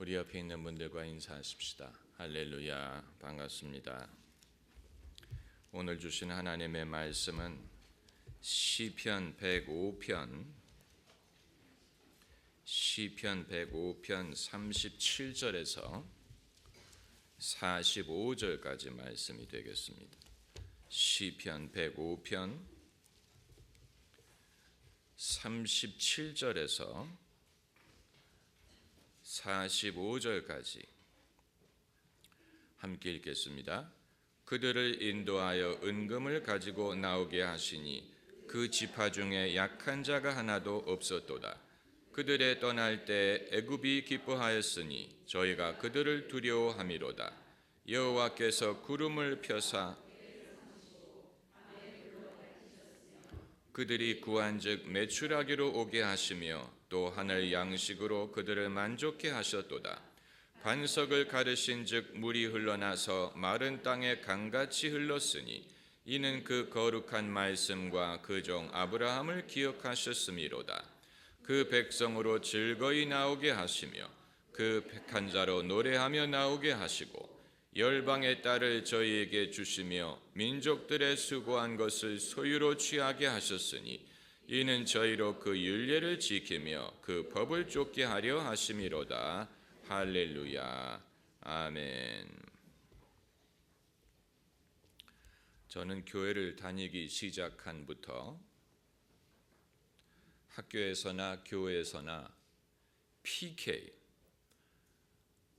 우리 옆에 있는 분들과 인사하십시다. 할렐루야 반갑습니다. 오늘 주신 하나님의 말씀은 시편 105편 시편 105편 37절에서 45절까지 말씀이 되겠습니다. 시편 105편 37절에서 45절까지 함께 읽겠습니다. 그들을 인도하여 은금을 가지고 나오게 하시니 그 지파 중에 약한 자가 하나도 없었도다. 그들의 떠날 때 애굽이 기뻐하였으니 저희가 그들을 두려워함이로다. 여호와께서 구름을 펴사 그들이 구한즉 매출하기로 오게 하시며 또 하늘 양식으로 그들을 만족케 하셨도다. 반석을 가르신즉 물이 흘러나서 마른 땅에 강같이 흘렀으니 이는 그 거룩한 말씀과 그 종 아브라함을 기억하셨음이로다. 그 백성으로 즐거이 나오게 하시며 그 백한 자로 노래하며 나오게 하시고 열방의 딸을 저희에게 주시며 민족들의 수고한 것을 소유로 취하게 하셨으니 이는 저희로 그 율례를 지키며 그 법을 쫓게 하려 하심이로다 할렐루야 아멘 저는 교회를 다니기 시작한부터 학교에서나 교회에서나 PK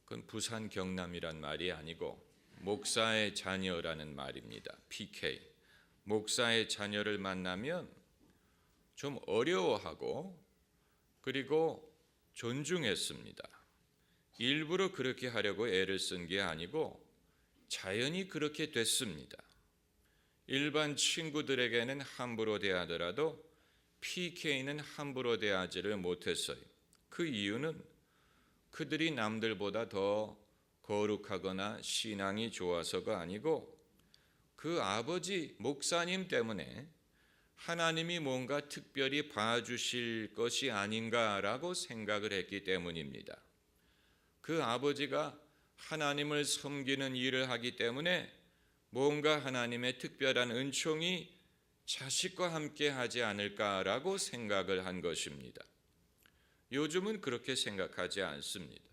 그건 부산 경남이란 말이 아니고 목사의 자녀라는 말입니다. PK. 목사의 자녀를 만나면 좀 어려워하고 그리고 존중했습니다. 일부러 그렇게 하려고 애를 쓴 게 아니고 자연히 그렇게 됐습니다. 일반 친구들에게는 함부로 대하더라도 PK는 함부로 대하지를 못했어요. 그 이유는 그들이 남들보다 더 거룩하거나 신앙이 좋아서가 아니고 그 아버지 목사님 때문에 하나님이 뭔가 특별히 봐주실 것이 아닌가라고 생각을 했기 때문입니다. 그 아버지가 하나님을 섬기는 일을 하기 때문에 뭔가 하나님의 특별한 은총이 자식과 함께 하지 않을까라고 생각을 한 것입니다. 요즘은 그렇게 생각하지 않습니다.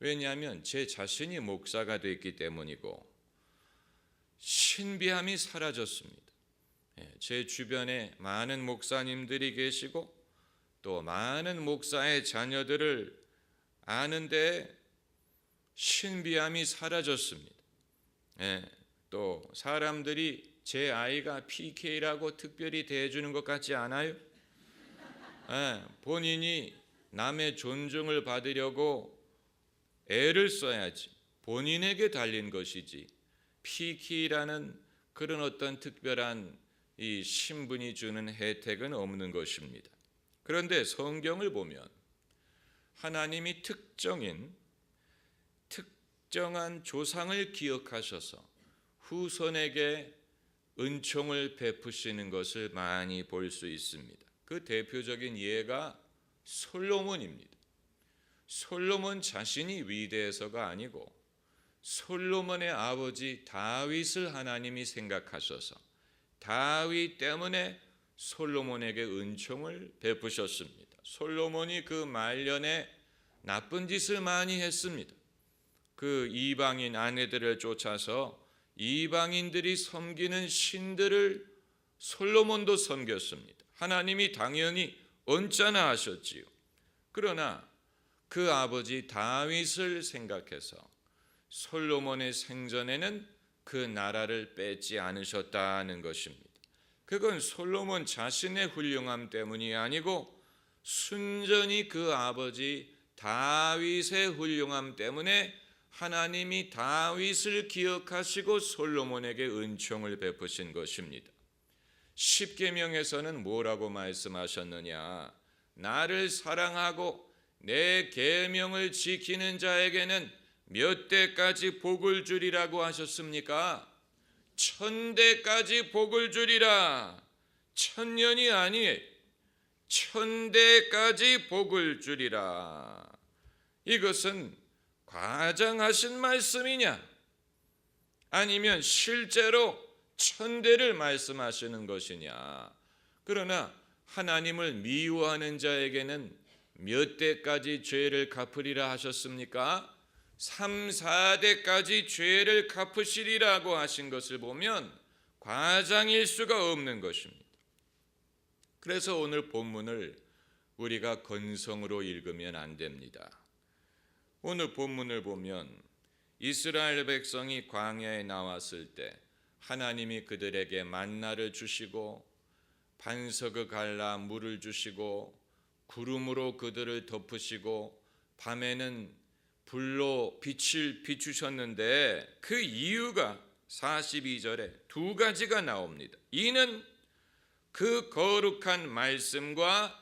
왜냐하면 제 자신이 목사가 됐기 때문이고 신비함이 사라졌습니다. 예, 제 주변에 많은 목사님들이 계시고 또 많은 목사의 자녀들을 아는데 신비함이 사라졌습니다. 예, 또 사람들이 제 아이가 PK라고 특별히 대해주는 것 같지 않아요? 예, 본인이 남의 존중을 받으려고 애를 써야지 본인에게 달린 것이지 PK라는 그런 어떤 특별한 이 신분이 주는 혜택은 없는 것입니다. 그런데 성경을 보면 하나님이 특정인 특정한 조상을 기억하셔서 후손에게 은총을 베푸시는 것을 많이 볼 수 있습니다. 그 대표적인 예가 솔로몬입니다. 솔로몬 자신이 위대해서가 아니고 솔로몬의 아버지 다윗을 하나님이 생각하셔서 다윗 때문에 솔로몬에게 은총을 베푸셨습니다. 솔로몬이 그 말년에 나쁜 짓을 많이 했습니다. 그 이방인 아내들을 쫓아서 이방인들이 섬기는 신들을 솔로몬도 섬겼습니다. 하나님이 당연히 언짢아 하셨지요. 그러나 그 아버지 다윗을 생각해서 솔로몬의 생전에는 그 나라를 뺏지 않으셨다는 것입니다. 그건 솔로몬 자신의 훌륭함 때문이 아니고 순전히 그 아버지 다윗의 훌륭함 때문에 하나님이 다윗을 기억하시고 솔로몬에게 은총을 베푸신 것입니다. 십계명에서는 뭐라고 말씀하셨느냐? 나를 사랑하고 내 계명을 지키는 자에게는 몇 대까지 복을 주리라고 하셨습니까? 천 대까지 복을 주리라. 천년이 아니에요. 천 대까지 복을 주리라. 이것은 과장하신 말씀이냐? 아니면 실제로 천대를 말씀하시는 것이냐? 그러나 하나님을 미워하는 자에게는 몇 대까지 죄를 갚으리라 하셨습니까? 3, 4대까지 죄를 갚으시리라고 하신 것을 보면 과장일 수가 없는 것입니다. 그래서 오늘 본문을 우리가 건성으로 읽으면 안 됩니다. 오늘 본문을 보면 이스라엘 백성이 광야에 나왔을 때 하나님이 그들에게 만나를 주시고 반석을 갈라 물을 주시고 구름으로 그들을 덮으시고 밤에는 불로 빛을 비추셨는데 그 이유가 42절에 두 가지가 나옵니다. 이는 그 거룩한 말씀과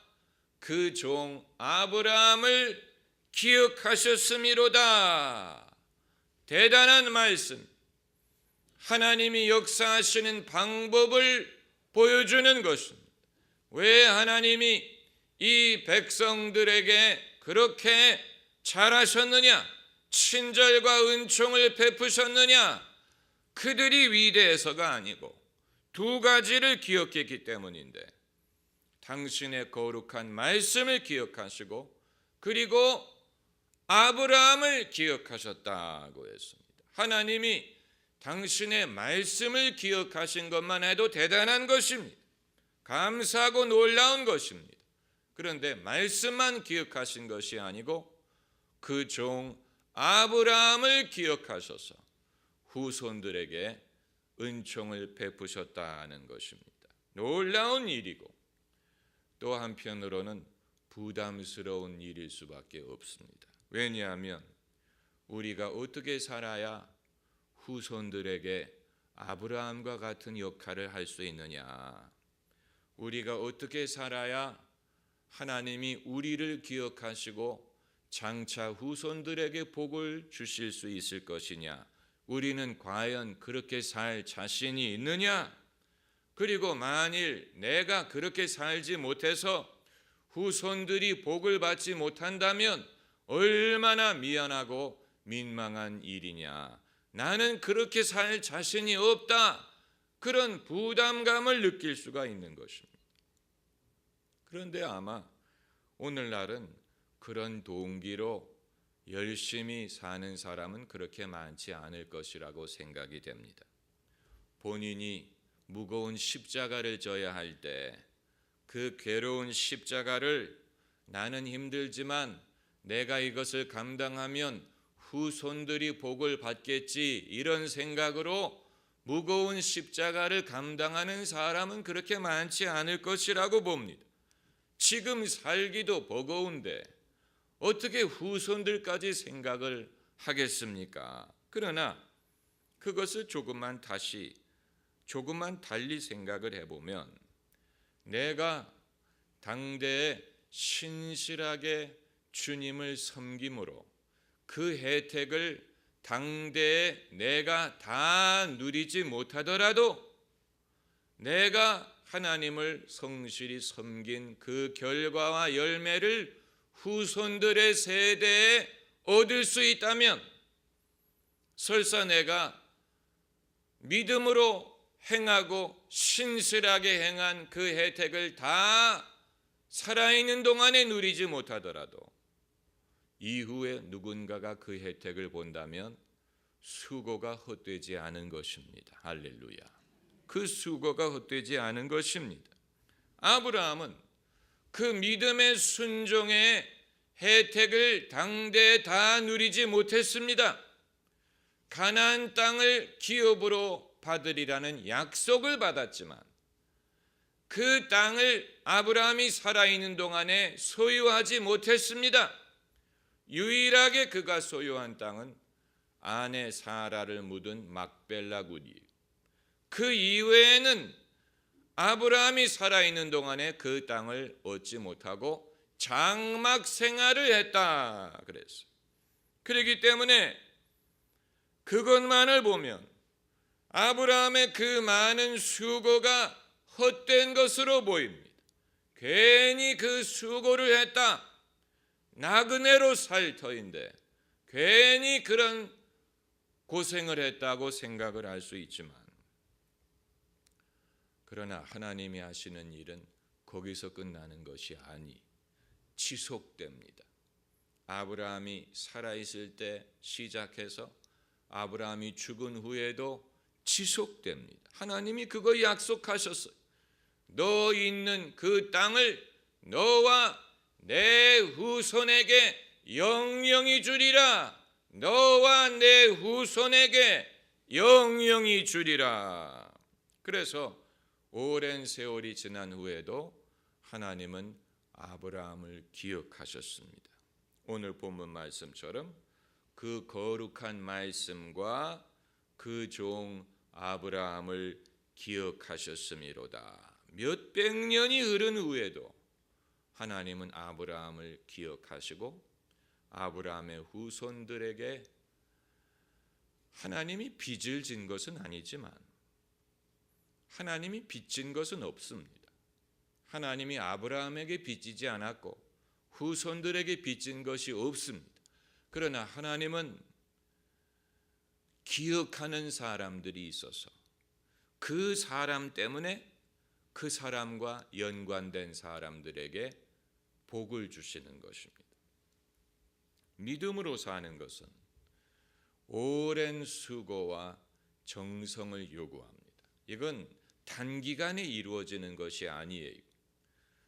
그 종 아브라함을 기억하셨음이로다. 대단한 말씀. 하나님이 역사하시는 방법을 보여주는 것입니다. 왜 하나님이 이 백성들에게 그렇게 잘하셨느냐? 친절과 은총을 베푸셨느냐? 그들이 위대해서가 아니고 두 가지를 기억했기 때문인데 당신의 거룩한 말씀을 기억하시고 그리고 아브라함을 기억하셨다고 했습니다. 하나님이 당신의 말씀을 기억하신 것만 해도 대단한 것입니다. 감사하고 놀라운 것입니다. 그런데 말씀만 기억하신 것이 아니고 그 종 아브라함을 기억하셔서 후손들에게 은총을 베푸셨다는 것입니다. 놀라운 일이고 또 한편으로는 부담스러운 일일 수밖에 없습니다. 왜냐하면 우리가 어떻게 살아야 후손들에게 아브라함과 같은 역할을 할 수 있느냐? 우리가 어떻게 살아야 하나님이 우리를 기억하시고 장차 후손들에게 복을 주실 수 있을 것이냐? 우리는 과연 그렇게 살 자신이 있느냐? 그리고 만일 내가 그렇게 살지 못해서 후손들이 복을 받지 못한다면 얼마나 미안하고 민망한 일이냐. 나는 그렇게 살 자신이 없다. 그런 부담감을 느낄 수가 있는 것입니다. 그런데 아마 오늘날은 그런 동기로 열심히 사는 사람은 그렇게 많지 않을 것이라고 생각이 됩니다. 본인이 무거운 십자가를 져야 할 때 그 괴로운 십자가를 나는 힘들지만 내가 이것을 감당하면 후손들이 복을 받겠지 이런 생각으로 무거운 십자가를 감당하는 사람은 그렇게 많지 않을 것이라고 봅니다. 지금 살기도 버거운데 어떻게 후손들까지 생각을 하겠습니까? 그러나 그것을 조금만 다시 조금만 달리 생각을 해보면 내가 당대에 신실하게 주님을 섬김으로 그 혜택을 당대에 내가 다 누리지 못하더라도 내가 하나님을 성실히 섬긴 그 결과와 열매를 후손들의 세대에 얻을 수 있다면 설사 내가 믿음으로 행하고 신실하게 행한 그 혜택을 다 살아있는 동안에 누리지 못하더라도 이후에 누군가가 그 혜택을 본다면 수고가 헛되지 않은 것입니다. 할렐루야. 그 수고가 헛되지 않은 것입니다. 아브라함은 그 믿음의 순종의 혜택을 당대에 다 누리지 못했습니다. 가나안 땅을 기업으로 받으리라는 약속을 받았지만 그 땅을 아브라함이 살아있는 동안에 소유하지 못했습니다. 유일하게 그가 소유한 땅은 아내 사라를 묻은 막벨라 굴이 그 이외에는 아브라함이 살아있는 동안에 그 땅을 얻지 못하고 장막 생활을 했다 그랬어요. 그렇기 때문에 그것만을 보면 아브라함의 그 많은 수고가 헛된 것으로 보입니다. 괜히 그 수고를 했다. 나그네로 살 터인데 괜히 그런 고생을 했다고 생각을 할 수 있지만 그러나 하나님이 하시는 일은 거기서 끝나는 것이 아니 지속됩니다. 아브라함이 살아 있을 때 시작해서 아브라함이 죽은 후에도 지속됩니다. 하나님이 그거 약속하셨어요. 너 있는 그 땅을 너와 내 후손에게 영영이 주리라. 너와 내 후손에게 영영이 주리라. 그래서 오랜 세월이 지난 후에도 하나님은 아브라함을 기억하셨습니다. 오늘 본문 말씀처럼 그 거룩한 말씀과 그 종 아브라함을 기억하셨음이로다. 몇백 년이 흐른 후에도 하나님은 아브라함을 기억하시고 아브라함의 후손들에게 하나님이 빚을 진 것은 아니지만 하나님이 빚진 것은 없습니다. 하나님이 아브라함에게 빚지지 않았고 후손들에게 빚진 것이 없습니다. 그러나 하나님은 기억하는 사람들이 있어서 그 사람 때문에 그 사람과 연관된 사람들에게 복을 주시는 것입니다. 믿음으로 사는 것은 오랜 수고와 정성을 요구합니다. 이건 단기간에 이루어지는 것이 아니에요.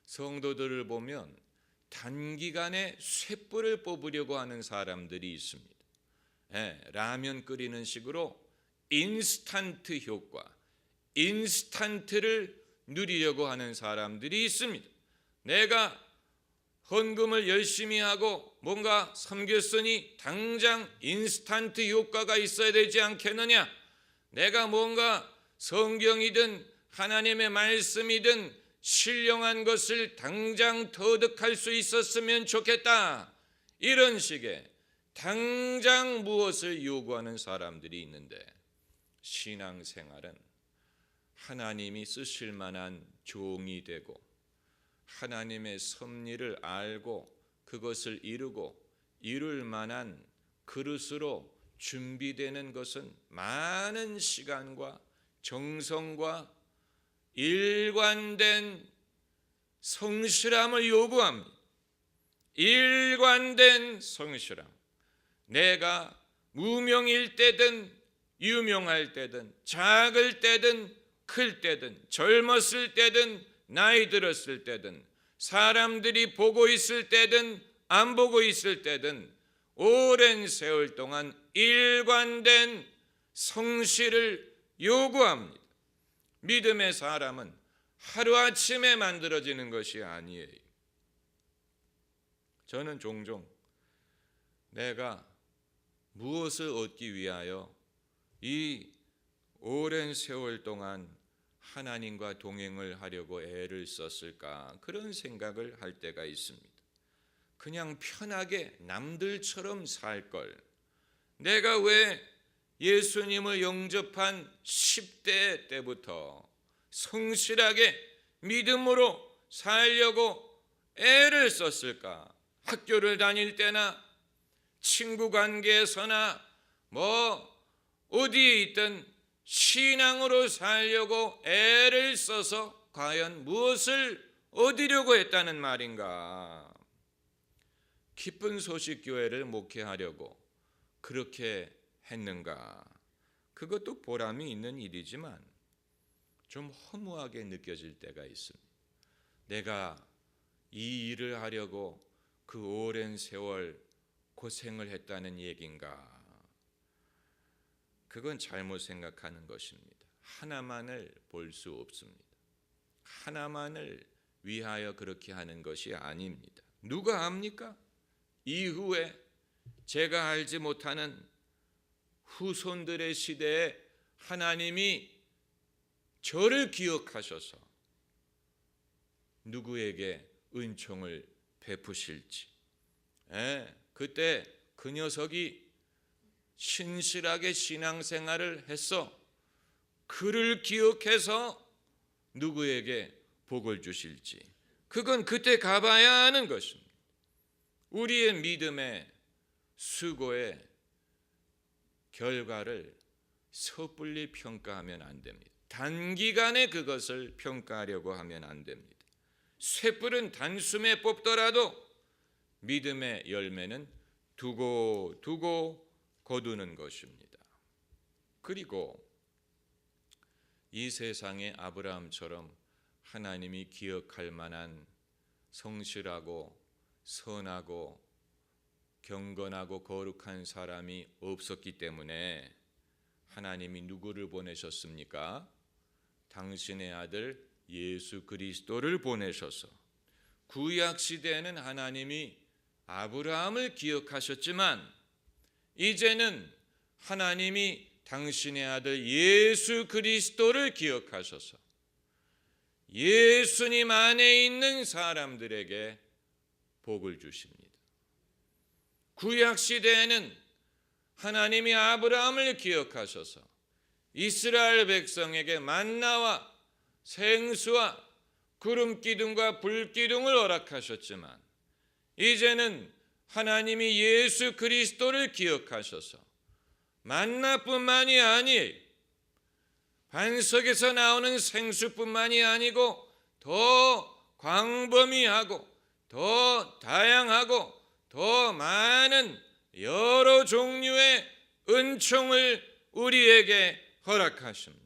성도들을 보면 단기간에 쇠뿔을 뽑으려고 하는 사람들이 있습니다. 예, 라면 끓이는 식으로 인스턴트 효과, 인스턴트를 누리려고 하는 사람들이 있습니다. 내가 헌금을 열심히 하고 뭔가 섬겼으니 당장 인스턴트 효과가 있어야 되지 않겠느냐? 내가 뭔가 성경이든 하나님의 말씀이든 신령한 것을 당장 터득할 수 있었으면 좋겠다. 이런 식의 당장 무엇을 요구하는 사람들이 있는데 신앙생활은 하나님이 쓰실 만한 종이 되고 하나님의 섭리를 알고 그것을 이루고 이룰 만한 그릇으로 준비되는 것은 많은 시간과 정성과 일관된 성실함을 요구합니다. 일관된 성실함. 내가 무명일 때든 유명할 때든 작을 때든 클 때든 젊었을 때든 나이 들었을 때든 사람들이 보고 있을 때든 안 보고 있을 때든 오랜 세월 동안 일관된 성실을 요구합니다. 믿음의 사람은 하루아침에 만들어지는 것이 아니에요. 저는 종종 내가 무엇을 얻기 위하여 이 오랜 세월 동안 하나님과 동행을 하려고 애를 썼을까 그런 생각을 할 때가 있습니다. 그냥 편하게 남들처럼 살 걸. 내가 왜 예수님을 영접한 10대 때부터 성실하게 믿음으로 살려고 애를 썼을까? 학교를 다닐 때나 친구 관계에서나 뭐 어디에 있든 신앙으로 살려고 애를 써서 과연 무엇을 얻으려고 했다는 말인가? 기쁜 소식 교회를 목회하려고 그렇게 했는가? 그것도 보람이 있는 일이지만 좀 허무하게 느껴질 때가 있습니다. 내가 이 일을 하려고 그 오랜 세월 고생을 했다는 얘긴가? 그건 잘못 생각하는 것입니다. 하나만을 볼 수 없습니다. 하나만을 위하여 그렇게 하는 것이 아닙니다. 누가 압니까? 이후에 제가 알지 못하는 후손들의 시대에 하나님이 저를 기억하셔서 누구에게 은총을 베푸실지. 예, 그때 그 녀석이 신실하게 신앙생활을 했어. 그를 기억해서 누구에게 복을 주실지. 그건 그때 가봐야 하는 것입니다. 우리의 믿음의 수고의 결과를 섣불리 평가하면 안 됩니다. 단기간에 그것을 평가하려고 하면 안 됩니다. 쇠뿔은 단숨에 뽑더라도 믿음의 열매는 두고 두고 거두는 것입니다. 그리고 이 세상의 아브라함처럼 하나님이 기억할 만한 성실하고 선하고 경건하고 거룩한 사람이 없었기 때문에 하나님이 누구를 보내셨습니까? 당신의 아들 예수 그리스도를 보내셔서 구약 시대에는 하나님이 아브라함을 기억하셨지만 이제는 하나님이 당신의 아들 예수 그리스도를 기억하셔서 예수님 안에 있는 사람들에게 복을 주십니다. 구약 시대에는 하나님이 아브라함을 기억하셔서 이스라엘 백성에게 만나와 생수와 구름 기둥과 불 기둥을 허락하셨지만 이제는 하나님이 예수 그리스도를 기억하셔서 만나뿐만이 아니 반석에서 나오는 생수뿐만이 아니고 더 광범위하고 더 다양하고 더 많은 여러 종류의 은총을 우리에게 허락하십니다.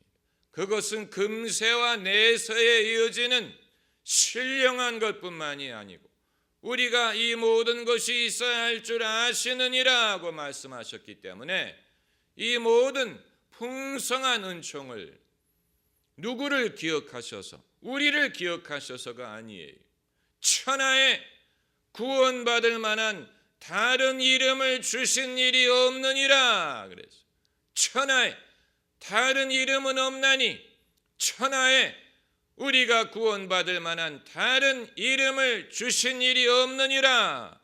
그것은 금세와 내서에 이어지는 신령한 것뿐만이 아니고 우리가 이 모든 것이 있어야 할 줄 아시느니라고 말씀하셨기 때문에 이 모든 풍성한 은총을 누구를 기억하셔서 우리를 기억하셔서가 아니에요. 천하에 구원받을 만한 다른 이름을 주신 일이 없느니라 그래서 천하에 다른 이름은 없나니 천하에 우리가 구원받을 만한 다른 이름을 주신 일이 없느니라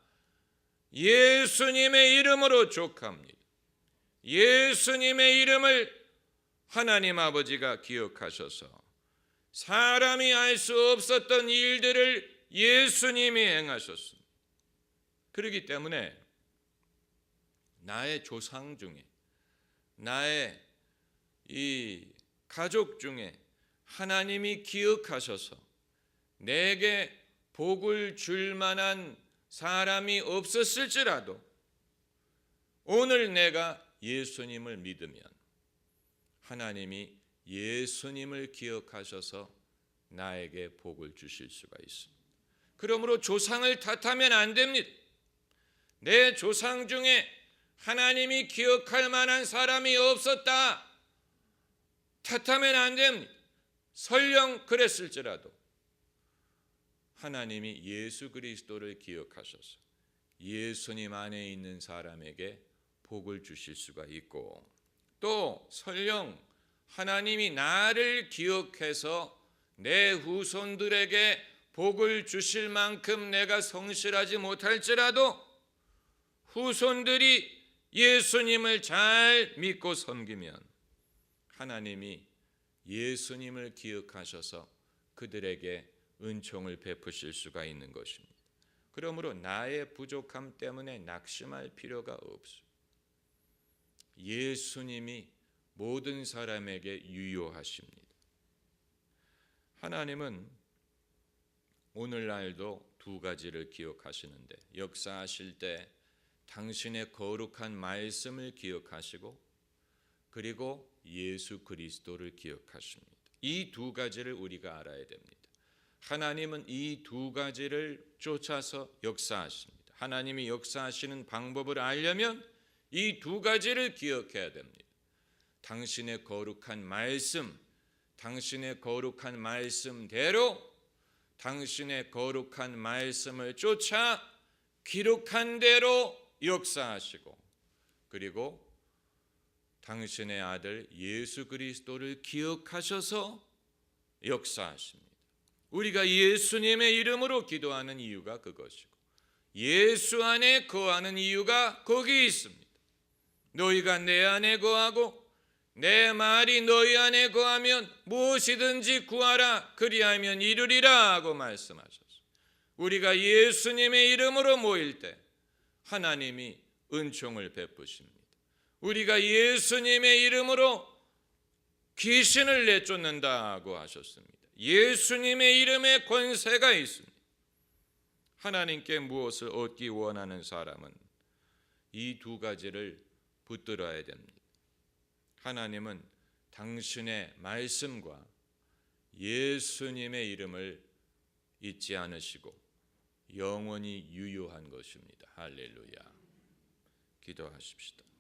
예수님의 이름으로 족합니다. 예수님의 이름을 하나님 아버지가 기억하셔서 사람이 알 수 없었던 일들을 예수님이 행하셨습니다. 그렇기 때문에 나의 조상 중에 나의 이 가족 중에 하나님이 기억하셔서 내게 복을 줄 만한 사람이 없었을지라도 오늘 내가 예수님을 믿으면 하나님이 예수님을 기억하셔서 나에게 복을 주실 수가 있습니다. 그러므로 조상을 탓하면 안 됩니다. 내 조상 중에 하나님이 기억할 만한 사람이 없었다. 탓하면 안 됩니다. 설령 그랬을지라도 하나님이 예수 그리스도를 기억하셔서 예수님 안에 있는 사람에게 복을 주실 수가 있고 또 설령 하나님이 나를 기억해서 내 후손들에게 복을 주실 만큼 내가 성실하지 못할지라도 후손들이 예수님을 잘 믿고 섬기면 하나님이 예수님을 기억하셔서 그들에게 은총을 베푸실 수가 있는 것입니다. 그러므로 나의 부족함 때문에 낙심할 필요가 없어요. 예수님이 모든 사람에게 유효하십니다. 하나님은 오늘날도 두 가지를 기억하시는데 역사하실 때 당신의 거룩한 말씀을 기억하시고 그리고 예수 그리스도를 기억하십니다. 이 두 가지를 우리가 알아야 됩니다. 하나님은 이 두 가지를 쫓아서 역사하십니다. 하나님이 역사하시는 방법을 알려면 이 두 가지를 기억해야 됩니다. 당신의 거룩한 말씀, 당신의 거룩한 말씀대로 당신의 거룩한 말씀을 쫓아 기록한 대로 역사하시고 그리고 당신의 아들 예수 그리스도를 기억하셔서 역사하십니다. 우리가 예수님의 이름으로 기도하는 이유가 그것이고 예수 안에 거하는 이유가 거기 있습니다. 너희가 내 안에 거하고 내 말이 너희 안에 거하면 무엇이든지 구하라 그리하면 이루리라 하고 말씀하셨어요. 우리가 예수님의 이름으로 모일 때 하나님이 은총을 베푸십니다. 우리가 예수님의 이름으로 귀신을 내쫓는다고 하셨습니다. 예수님의 이름에 권세가 있습니다. 하나님께 무엇을 얻기 원하는 사람은 이 두 가지를 붙들어야 됩니다. 하나님은 당신의 말씀과 예수님의 이름을 잊지 않으시고 영원히 유효한 것입니다. 할렐루야. 기도하십시다.